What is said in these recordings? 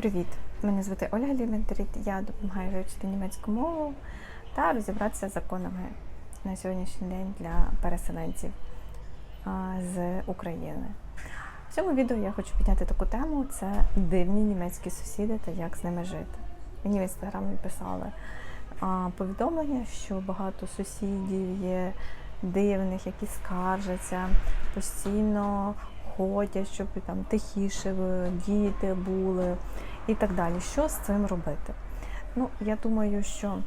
Привіт! Мене звати Ольга Ліментріт. Я допомагаю вивчити німецьку мову та розібратися з законами на сьогоднішній день для переселенців з України. В цьому відео я хочу підняти таку тему: це дивні німецькі сусіди та як з ними жити. Мені в інстаграмі писали повідомлення, що багато сусідів є дивних, які скаржаться, постійно ходять, щоб там тихіше діти були і так далі. Що з цим робити? Ну, я думаю, що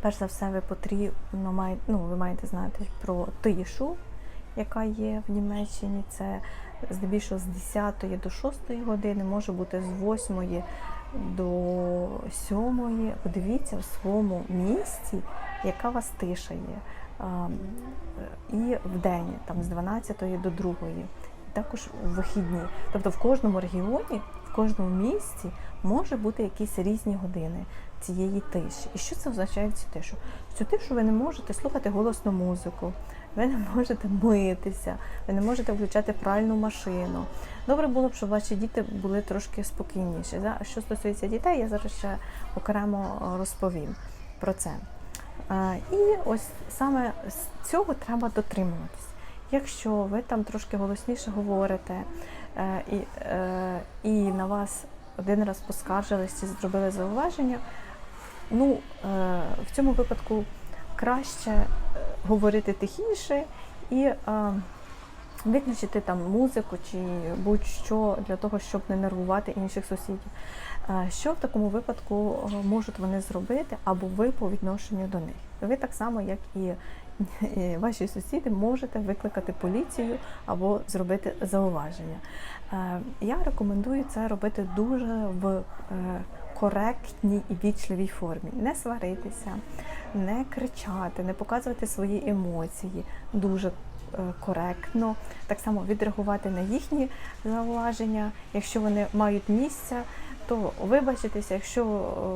перш за все ви потрібно ну, ви маєте знати про тишу, яка є в Німеччині. Це здебільшого з 10 до 6 години, може бути з 8 до 7. Подивіться в своєму місці, яка у вас тиша є. І в день, там з 12 до 2 також в вихідні. Тобто в кожному регіоні, кожному місці може бути якісь різні години цієї тиші. І що це означає цю тишу? Цю тишу ви не можете слухати голосну музику, ви не можете митися, ви не можете включати пральну машину. Добре було б, щоб ваші діти були трошки спокійніші. Да? Що стосується дітей, я зараз ще окремо розповім про це. Е, І ось саме з цього треба дотримуватись. Якщо ви там трошки голосніше говорите е, і, е, і на вас один раз поскаржились і зробили зауваження, ну е, в цьому випадку краще е, говорити тихіше і е, виключити там музику чи будь-що для того, щоб не нервувати інших сусідів. Е, Що в такому випадку е, можуть вони зробити або ви по відношенню до них? Ви так само, як і ваші сусіди можете викликати поліцію або зробити зауваження. Е, Я рекомендую це робити дуже в коректній і вічливій формі. Не сваритися, не кричати, не показувати свої емоції. Дуже коректно, так само відреагувати на їхні зауваження, якщо вони мають місця, то вибачитеся, якщо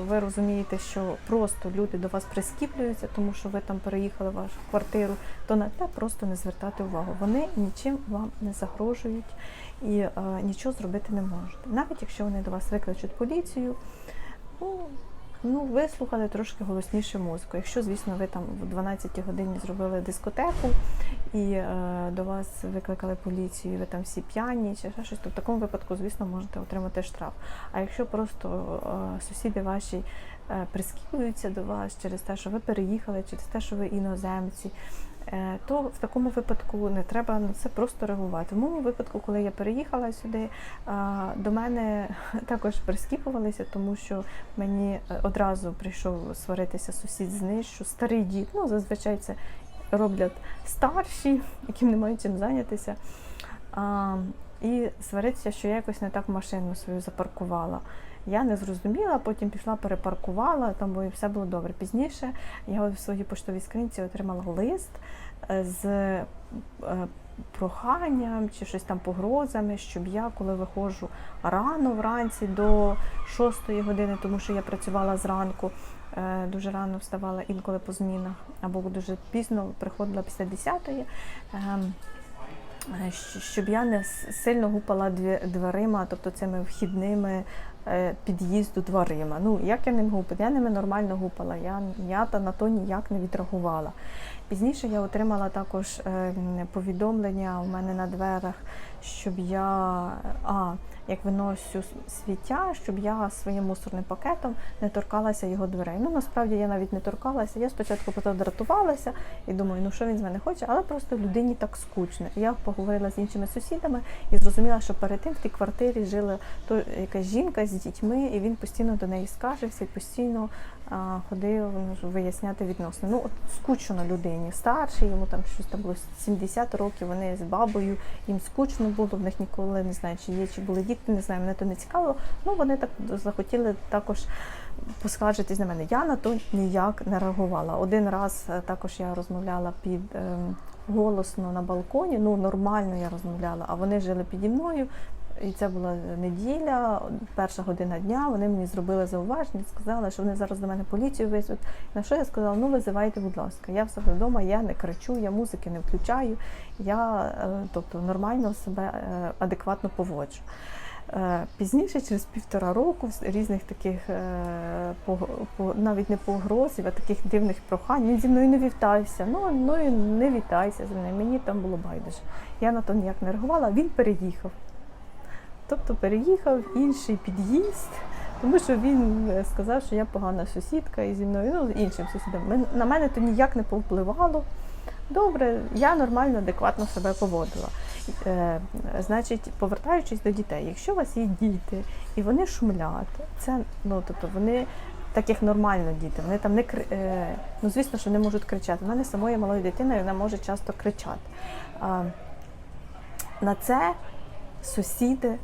ви розумієте, що просто люди до вас прискіплюються, тому що ви там переїхали в вашу квартиру, то на те просто не звертати увагу. Вони нічим вам не загрожують і е, нічого зробити не можуть. Навіть якщо вони до вас викличуть поліцію, ну, ну ви слухали трошки голосніше музику. Якщо, звісно, ви там в 12 годині зробили дискотеку і е, до вас викликали поліцію, ви там всі п'яні чи ще щось, то в такому випадку, звісно, можете отримати штраф. А якщо просто е, сусіди ваші е, прискіпуються до вас через те, що ви переїхали, через те, що ви іноземці, то в такому випадку не треба на це просто реагувати. В моєму випадку, коли я переїхала сюди, е, до мене також прискіпувалися, тому що мені е, одразу прийшов сваритися сусід зниж, що старий дід, ну зазвичай це роблять старші, яким не мають чим зайнятися. І сваритися, що я якось не так машину свою запаркувала. Я не зрозуміла, потім пішла, перепаркувала, там бо все було добре. Пізніше я в своїй поштовій скринці отримала лист е, з е, проханням чи щось там погрозами, щоб я, коли виходжу рано вранці до 6 години, тому що я працювала зранку, е, дуже рано вставала інколи по змінах, або дуже пізно приходила після 10-ї. ем, Щоб я не сильно гупала дверима, тобто цими вхідними під'їзду дверима. Ну, як я ним гупала? Я ними нормально гупала, я, я на то ніяк не відреагувала. Пізніше я отримала також е, повідомлення у мене на дверях, щоб я а, як виносю с- сміття, щоб я своїм мусорним пакетом не торкалася його дверей. Ну насправді я навіть не торкалася. Я спочатку подратувалася і думаю, ну що він з мене хоче, але просто людині так скучно. Я поговорила з іншими сусідами і зрозуміла, що перед тим в тій квартирі жила то якась жінка з дітьми, і він постійно до неї скаржився, постійно а, ходив ну, виясняти відносини. Ну от скучно людині, старший, йому там щось там було 70 років. Вони з бабою, їм скучно було, в них ніколи не знаю, чи є, чи були діти, не знаю, мене то не цікавило. Ну вони так захотіли також поскаржитись на мене. Я на то ніяк не реагувала. Один раз е, також я розмовляла під ем, голосно на балконі. Ну нормально я розмовляла, а вони жили піді мною. І це була неділя, перша година дня. Вони мені зробили зауваження, сказали, що вони зараз до мене поліцію визвуть. На що я сказала, ну визивайте, будь ласка. Я в себе вдома, я не кричу, я музики не включаю, я е, тобто нормально себе е, адекватно поводжу. Е, Пізніше, через півтора року, різних таких навіть не погроз, а таких дивних прохань. Він зі мною не вітався. Ну, ну і не вітайся зі мною. Мені там було байдуже. Я на то ніяк не реагувала, він переїхав. Тобто переїхав інший під'їзд, тому що він е, сказав, що я погана сусідка і зі мною, ну, іншим сусідом. На мене то ніяк не повпливало. Добре, я нормально, адекватно себе поводила. Е, значить, повертаючись до дітей, якщо у вас є діти і вони шумлять, це ну тобто вони. Так як нормально діти, вони там не е, ну звісно, що не можуть кричати. У мене самої малої дитини вона може часто кричати. А, на це сусіди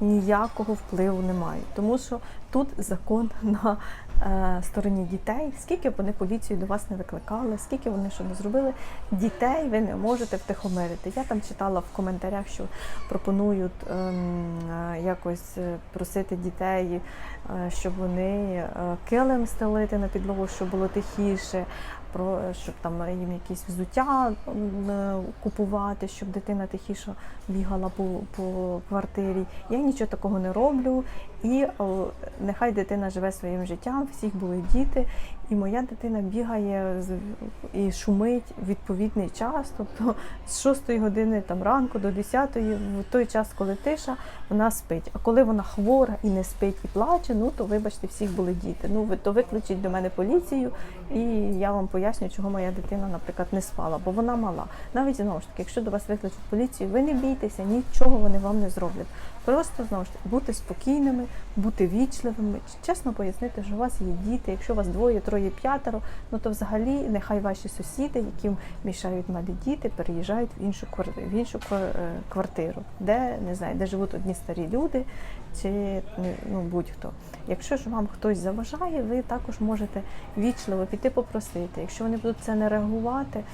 ніякого впливу не мають, тому що тут закон на е, стороні дітей. Скільки б вони поліцію до вас не викликали, скільки вони що не зробили, дітей ви не можете втихомирити. Я там читала в коментарях, що пропонують ем, е, якось е, просити дітей, щоб вони килим стелити на підлогу, щоб було тихіше. Про щоб там їм якісь взуття е, купувати, щоб дитина тихіше бігала по, по квартирі. Я нічого такого не роблю. І нехай дитина живе своїм життям, всіх були діти, і моя дитина бігає і шумить відповідний час, тобто з 6 години там ранку до 10 в той час, коли тиша, вона спить. А коли вона хвора і не спить і плаче, ну то вибачте, всіх були діти. Ну ви то викличіть до мене поліцію, і я вам поясню, чого моя дитина, наприклад, не спала, бо вона мала. Навіть знову ж таки, якщо до вас викличуть поліцію, ви не бійтеся, нічого вони вам не зроблять. Просто знову ж таки бути спокійними, бути вічливими, чесно пояснити, що у вас є діти. Якщо у вас двоє, троє, п'ятеро, ну то взагалі нехай ваші сусіди, яким мішають малі діти, переїжджають в іншу в іншу е, квартиру, де не знаю, де живуть одні старі люди чи ну будь-хто. Якщо ж вам хтось заважає, ви також можете вічливо піти попросити. Якщо вони будуть це не реагувати.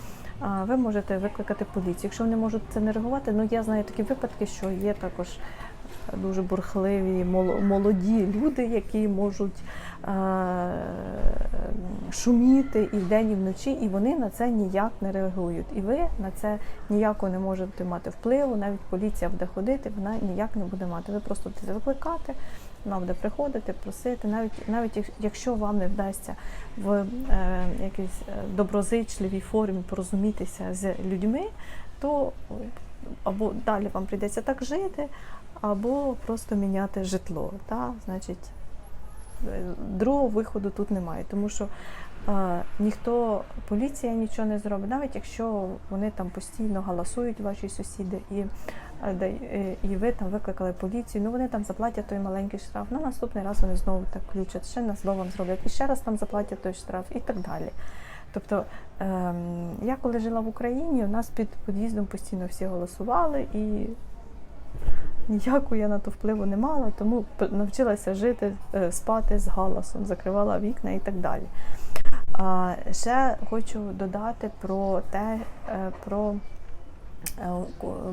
Ви можете викликати поліцію. Якщо вони можуть це не реагувати, ну я знаю такі випадки, що є також дуже бурхливі молоді люди, які можуть е, шуміти і вдень, і вночі, і вони на це ніяк не реагують. І ви на це ніяко не можете мати впливу. Навіть поліція буде ходити, вона ніяк не буде мати. Ви просто будете викликати, вона буде приходити, просити, навіть навіть якщо вам не вдасться в е, якійсь е, доброзичливій формі порозумітися з людьми, то або далі вам прийдеться так жити, або просто міняти житло. Та? Значить, е, другого виходу тут немає, тому що е, ніхто, поліція нічого не зробить, навіть якщо вони там постійно галасують, ваші сусіди, і, е, е, і ви там викликали поліцію, ну вони там заплатять той маленький штраф. На наступний раз вони знову так включать, ще на зло вам зроблять, і ще раз там заплатять той штраф, і так далі. Тобто, ем, я коли жила в Україні, у нас під під'їздом постійно всі голосували і ніякого я на то впливу не мала, тому навчилася жити, е, спати з галасом, закривала вікна і так далі. А ще хочу додати про те, е, про е,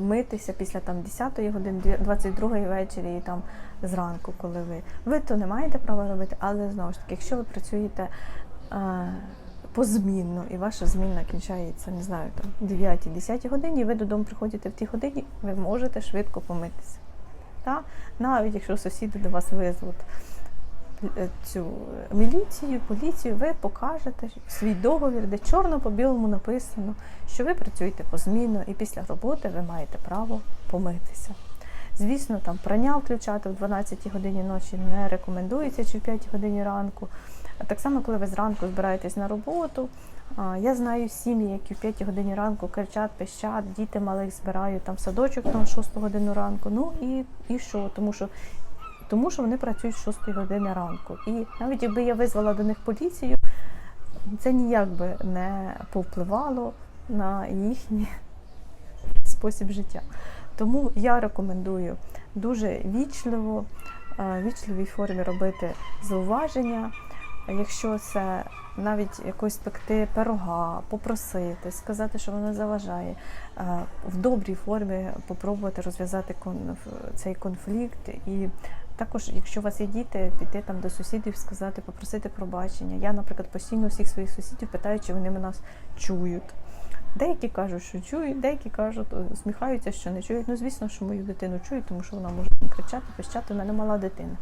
митися після там 10-ї години, 22-ї вечері і там зранку, коли ви. Ви то не маєте права робити, але знову ж таки, якщо ви працюєте позмінно і ваша зміна кінчається, не знаю, там 9-10 годині, і ви додому приходите в тій годині, ви можете швидко помитися. Та? Навіть якщо сусіди до вас визвуть е, цю міліцію, поліцію, ви покажете свій договір, де чорно по білому написано, що ви працюєте позмінно і після роботи ви маєте право помитися. Звісно, там прання включати в 12 годині ночі не рекомендується чи в 5 годині ранку. Так само, коли ви зранку збираєтесь на роботу. Я знаю сім'ї, які в 5 годині ранку кричать, пищать, діти малих збирають там в садочок на 6 годину ранку. Ну і, і що? Тому що тому що вони працюють з 6 години ранку. І навіть якби я визвала до них поліцію, це ніяк би не повпливало на їхній спосіб життя. Тому я рекомендую дуже вічливо, вічливій формі робити зауваження. Якщо це навіть якось пекти пирога, попросити, сказати, що воно заважає, е, в добрій формі попробувати розв'язати цей конфлікт. І також, якщо у вас є діти, піти там до сусідів, сказати, попросити пробачення. Я, наприклад, постійно всіх своїх сусідів питаю, чи вони мене чують. Деякі кажуть, що чують, деякі кажуть, усміхаються, що не чують. Ну, звісно, що мою дитину чують, тому що вона може кричати, пищати. У мене мала дитина.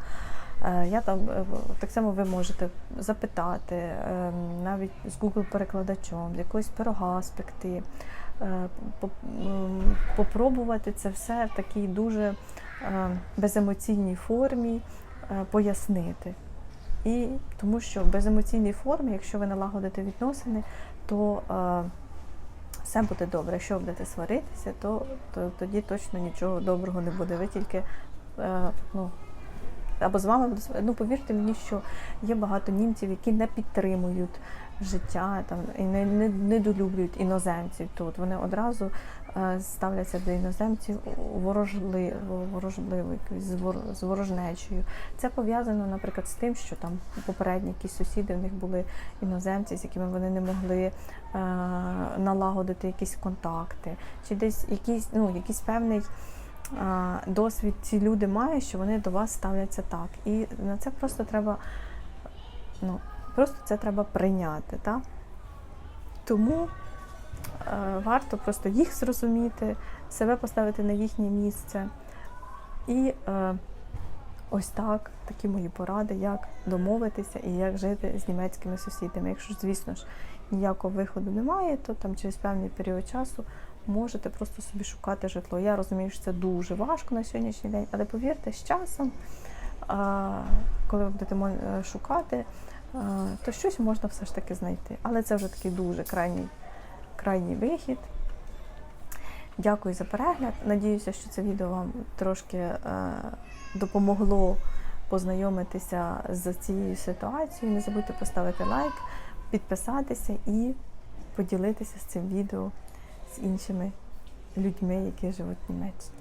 Е, Я там е, так само ви можете запитати, е, навіть з Google перекладачом, з якогось пирога попробувати це все в такій дуже беземоційній формі пояснити. І тому що в беземоційній формі, якщо ви налагодите відносини, то все буде добре. Якщо ви будете сваритися, то, то тоді точно нічого доброго не буде. Ви тільки ну, або з вами ну повірте мені, що є багато німців, які не підтримують життя там і не, не недолюблюють іноземців. Тут вони одразу е, ставляться до іноземців ворожливо, ворожливо, з вор- з ворожнечею. Це пов'язано, наприклад, з тим, що там попередні якісь сусіди в них були іноземці, з якими вони не могли е, налагодити якісь контакти, чи десь якийсь, ну, якийсь певний досвід ці люди мають, що вони до вас ставляться так. І на це просто треба, ну, просто це треба прийняти. Так? Тому е, варто просто їх зрозуміти, себе поставити на їхнє місце. І е, ось так, такі мої поради, як домовитися і як жити з німецькими сусідами. Якщо, звісно ж, ніякого виходу немає, то там через певний період часу можете просто собі шукати житло. Я розумію, що це дуже важко на сьогоднішній день, але повірте, з часом, коли ви будете е, шукати, то щось можна все ж таки знайти. Але це вже такий дуже крайній, крайній вихід. Дякую за перегляд. Надіюся, що це відео вам трошки е, допомогло познайомитися з цією ситуацією. Не забудьте поставити лайк, підписатися і поділитися з цим відео з іншими людьми, які живуть в Німеччині.